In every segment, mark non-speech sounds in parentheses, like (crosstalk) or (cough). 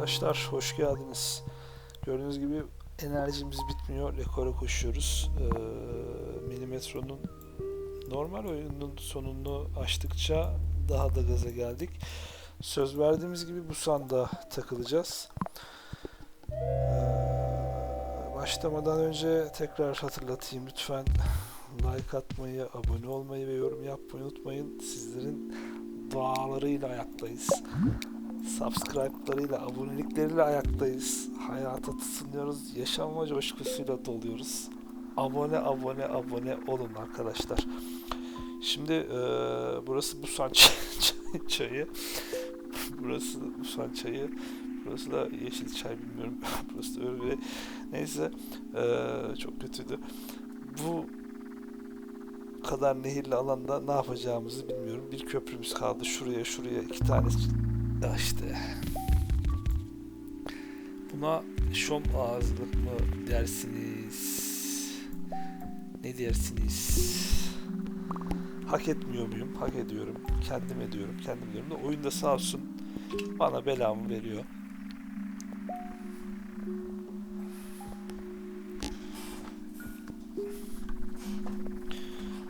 arkadaşlar, hoş geldiniz. Gördüğünüz gibi enerjimiz bitmiyor, rekora koşuyoruz. Ee, Milimetron'un normal oyunun sonunu açtıkça daha da gaza geldik. Söz verdiğimiz gibi bu sanda takılacağız. Ee, başlamadan önce tekrar hatırlatayım lütfen like atmayı, abone olmayı ve yorum yapmayı unutmayın. Sizlerin dualarıyla ayaktayız. Subscribe'larıyla, abonelikleriyle ayaktayız. Hayata tutunuyoruz. Yaşama coşkusuyla doluyoruz. Abone, abone, abone olun arkadaşlar. Şimdi eee, burası Busan (laughs) çay- çayı. burası Busan çayı. Burası da yeşil çay bilmiyorum. (laughs) burası da bir... Neyse. eee, çok kötüydü. Bu kadar nehirli alanda ne yapacağımızı bilmiyorum. Bir köprümüz kaldı. Şuraya şuraya iki tane işte. Buna şom ağızlık mı dersiniz? Ne dersiniz? Hak etmiyor muyum? Hak ediyorum. Kendim ediyorum. Kendim ediyorum da oyunda sağ olsun bana belamı veriyor.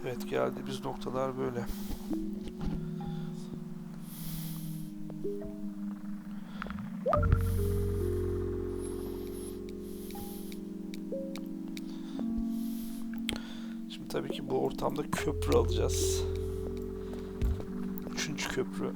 Evet geldiğimiz noktalar böyle. Bu ortamda köprü alacağız. Üçüncü köprü.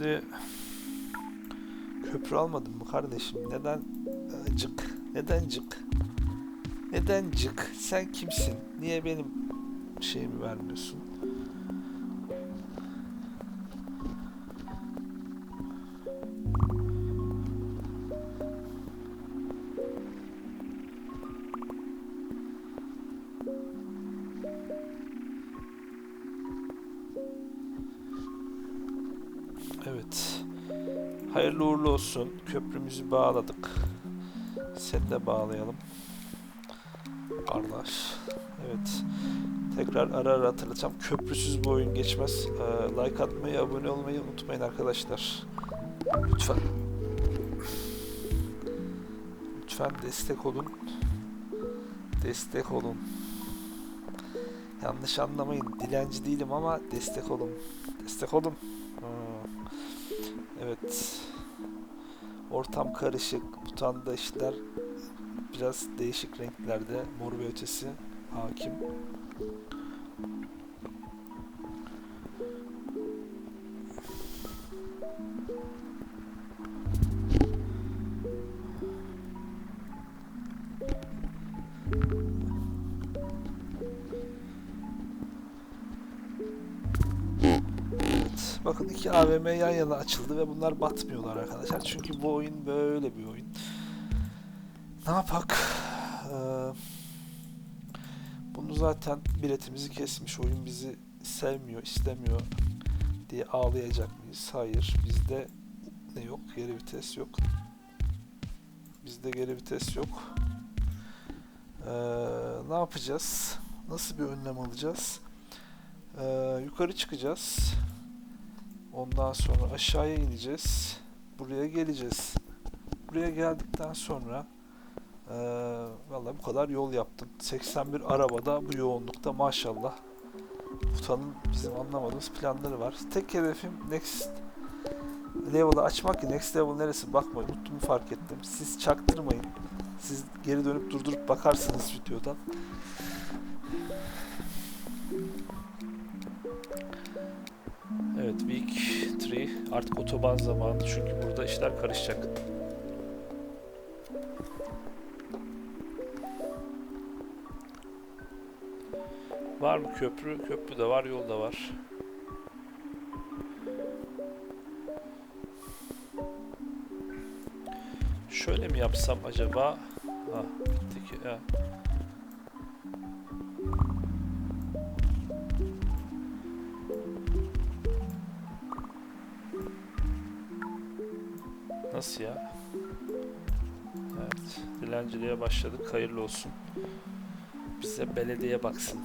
Şimdi köprü almadın mı kardeşim? Neden cık? Neden cık? Neden cık? Sen kimsin? Niye benim şeyimi vermiyorsun? Köprümüzü bağladık. Seni de bağlayalım. Kardeş. Evet. Tekrar ara ara hatırlatacağım. Köprüsüz bu oyun geçmez. Ee, like atmayı, abone olmayı unutmayın arkadaşlar. Lütfen. Lütfen destek olun. Destek olun. Yanlış anlamayın. Dilenci değilim ama destek olun. Destek olun. Hmm. Evet. Ortam karışık. Butanda işler biraz değişik renklerde. Mor ve ötesi hakim. Bakın iki AVM yan yana açıldı ve bunlar batmıyorlar arkadaşlar. Çünkü bu oyun böyle bir oyun. Ne yapak? Ee, bunu zaten biletimizi kesmiş. Oyun bizi sevmiyor, istemiyor diye ağlayacak mıyız? Hayır. Bizde ne yok? Geri vites yok. Bizde geri vites yok. Ee, ne yapacağız? Nasıl bir önlem alacağız? Ee, yukarı çıkacağız. Ondan sonra aşağıya ineceğiz. Buraya geleceğiz. Buraya geldikten sonra eee vallahi bu kadar yol yaptım. 81 arabada bu yoğunlukta maşallah. Utanın bizim anlamadığımız planları var. Tek hedefim next level'ı açmak ki next level neresi bakmayın. Unuttuğumu fark ettim. Siz çaktırmayın. Siz geri dönüp durdurup bakarsınız videodan. Week 3 artık otoban zamanı çünkü burada işler karışacak. Var mı köprü? Köprü de var, yol da var. Şöyle mi yapsam acaba? Ha, gitti ki. Ha. Nasıl ya? Evet, dilenciliğe başladık. Hayırlı olsun. Bize belediye baksın.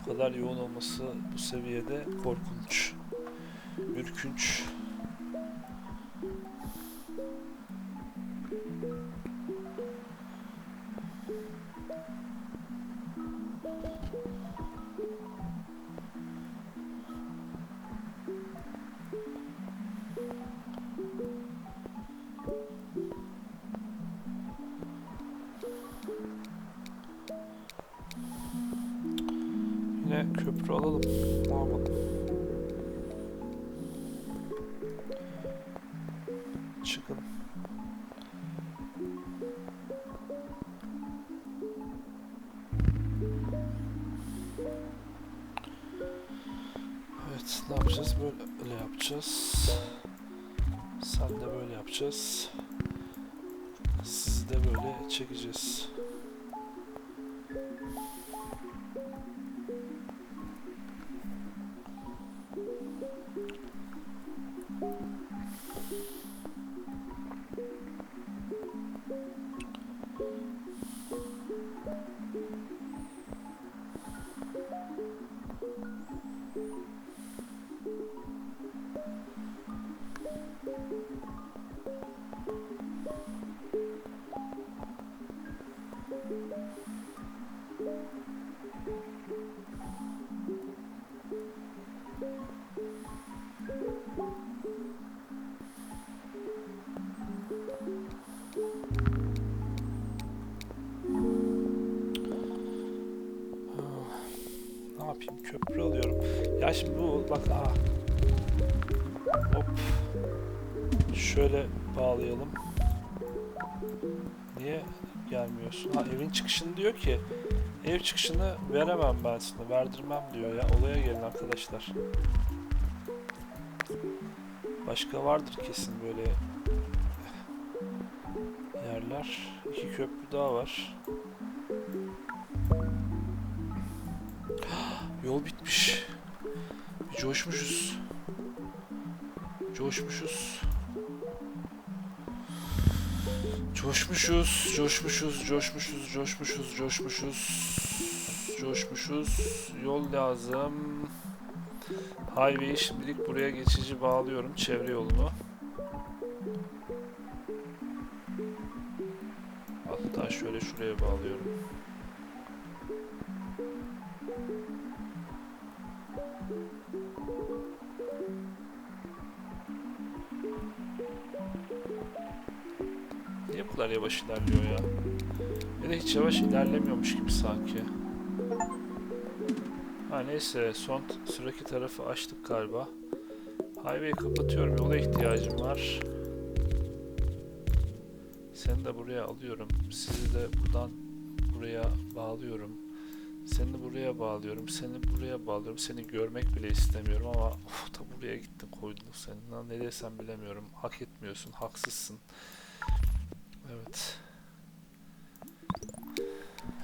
Bu kadar yoğun olması bu seviyede korkunç. Ürkünç. Köprü alalım. Yapalım? Çıkın. Evet, ne yapacağız? Böyle yapacağız. Sen de böyle yapacağız. Sizi de böyle çekeceğiz. Yapayım? Köprü alıyorum. Ya şimdi bu bak aha. Hop. Şöyle bağlayalım. Niye gelmiyorsun? Ha evin çıkışını diyor ki ev çıkışını veremem ben sana. Verdirmem diyor ya. Olaya gelin arkadaşlar. Başka vardır kesin böyle yerler. İki köprü daha var. Yol bitmiş. Bir coşmuşuz. Coşmuşuz. Coşmuşuz, coşmuşuz, coşmuşuz, coşmuşuz, coşmuşuz. Coşmuşuz. Yol lazım. Highway'i şimdilik buraya geçici bağlıyorum. Çevre yolunu. Hatta şöyle şuraya bağlıyorum. Kadar yavaş ilerliyor ya? Ya da hiç yavaş ilerlemiyormuş gibi sanki. Ha neyse son sıradaki tarafı açtık galiba. Highway'i kapatıyorum. Yola ihtiyacım var. Seni de buraya alıyorum. Sizi de buradan buraya bağlıyorum. Seni buraya bağlıyorum. Seni buraya bağlıyorum. Seni görmek bile istemiyorum ama of, da buraya gittin koydun seni. Lan ne desem bilemiyorum. Hak etmiyorsun. Haksızsın. Evet.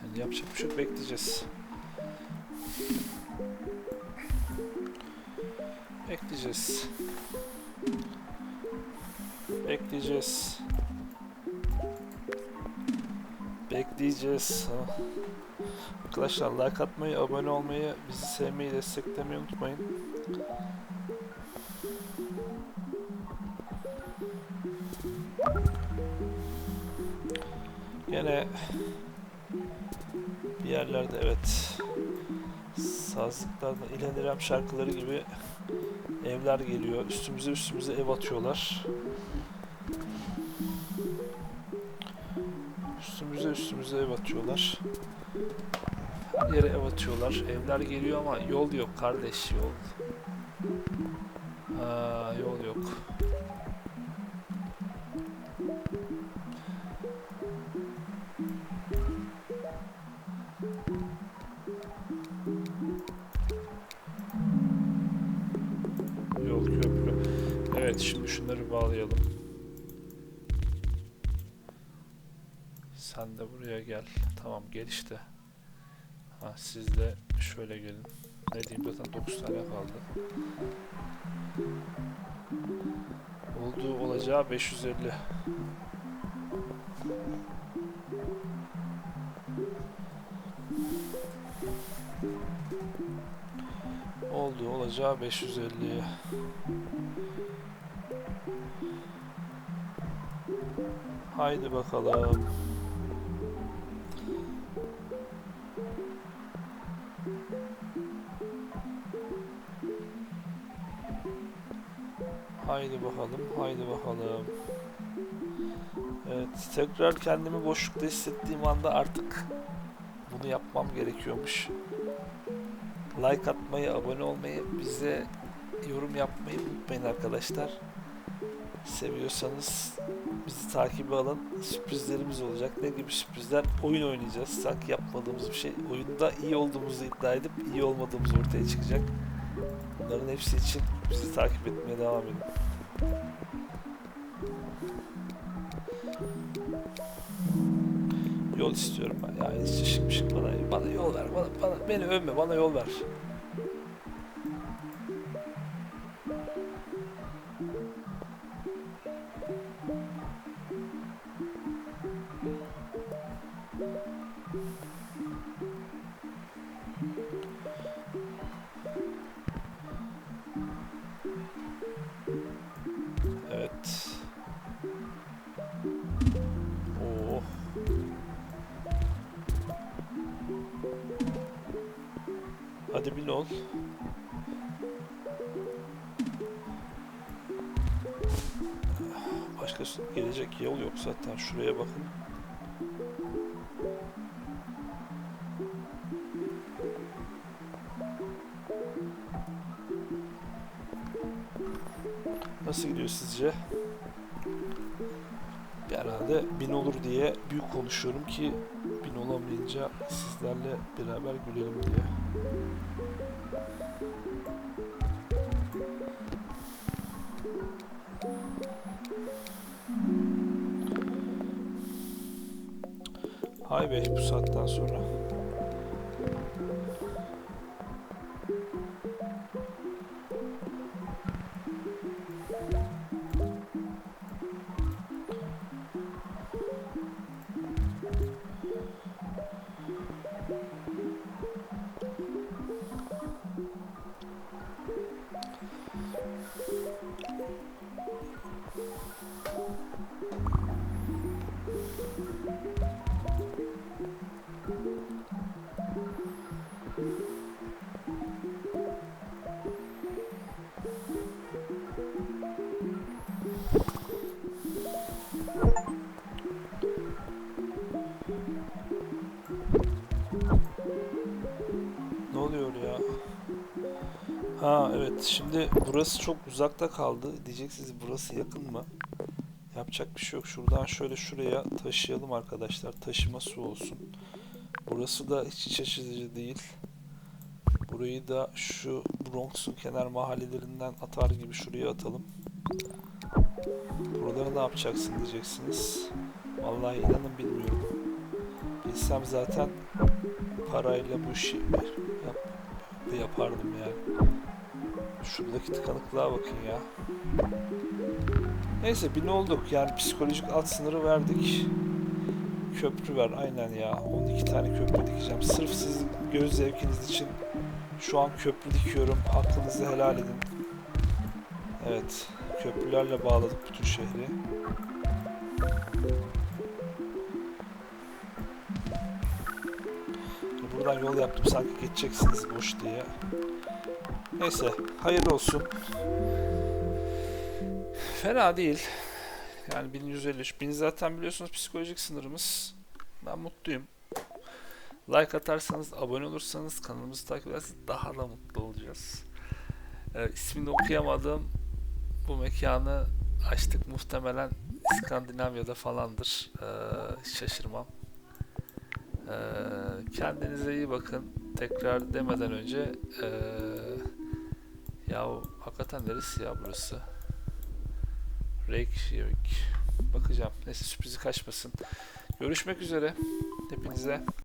Yani yapacak bir şey. Bekleyeceğiz. Bekleyeceğiz. Bekleyeceğiz. Bekleyeceğiz. Arkadaşlar like atmayı, abone olmayı, bizi sevmeyi, desteklemeyi unutmayın. Gene bir yerlerde evet sazlıklardan İlhan İrem şarkıları gibi evler geliyor. Üstümüze üstümüze ev atıyorlar. Üstümüze üstümüze ev atıyorlar. Her yere ev atıyorlar. Evler geliyor ama yol yok kardeş yol. Ha, yol Evet şimdi şunları bağlayalım. Sen de buraya gel. Tamam gel işte. Ha siz de şöyle gelin. Ne diyeyim zaten 9 tane kaldı. Olduğu olacağı 550. Olduğu olacağı 550. Haydi bakalım. Haydi bakalım, haydi bakalım. Evet, tekrar kendimi boşlukta hissettiğim anda artık bunu yapmam gerekiyormuş. Like atmayı, abone olmayı, bize yorum yapmayı unutmayın arkadaşlar. Seviyorsanız bizi takibe alın. Sürprizlerimiz olacak. Ne gibi sürprizler? Oyun oynayacağız. Sanki yapmadığımız bir şey. Oyunda iyi olduğumuzu iddia edip iyi olmadığımız ortaya çıkacak. Bunların hepsi için bizi takip etmeye devam edin. Yol istiyorum ben. Ya hiç şık şık bana, bana yol ver. Bana, bana, beni övme. Bana yol ver. Hadi bin ol. Başka gelecek yol yok zaten. Şuraya bakın. Nasıl gidiyor sizce? Herhalde bin olur diye büyük konuşuyorum ki bin olamayınca sizlerle beraber gülelim diye. Hay be bu saatten sonra. Evet şimdi burası çok uzakta kaldı. Diyeceksiniz burası yakın mı? Yapacak bir şey yok. Şuradan şöyle şuraya taşıyalım arkadaşlar. Taşıma su olsun. Burası da hiç iç açıcı değil. Burayı da şu Bronx'un kenar mahallelerinden atar gibi şuraya atalım. Buraları ne yapacaksın diyeceksiniz. Vallahi inanın bilmiyorum. Bilsem zaten parayla bu işi yap, yapardım yani. Şuradaki tıkanıklığa bakın ya. Neyse bin olduk yani psikolojik alt sınırı verdik. Köprü ver aynen ya. 12 tane köprü dikeceğim. Sırf sizin göz zevkiniz için şu an köprü dikiyorum. Hakkınızı helal edin. Evet. Köprülerle bağladık bütün şehri. Buradan yol yaptım sanki geçeceksiniz boş diye. Neyse hayırlı olsun. Fena değil. Yani 1153. 1000 zaten biliyorsunuz psikolojik sınırımız. Ben mutluyum. Like atarsanız, abone olursanız, kanalımızı takip ederseniz daha da mutlu olacağız. Ee, ismini okuyamadığım bu mekanı açtık. Muhtemelen İskandinavya'da falandır. Ee, şaşırmam. Ee, kendinize iyi bakın. Tekrar demeden önce ee, ya hakikaten neresi ya burası? Reykjavik. Bakacağım. Neyse sürprizi kaçmasın. Görüşmek üzere hepinize.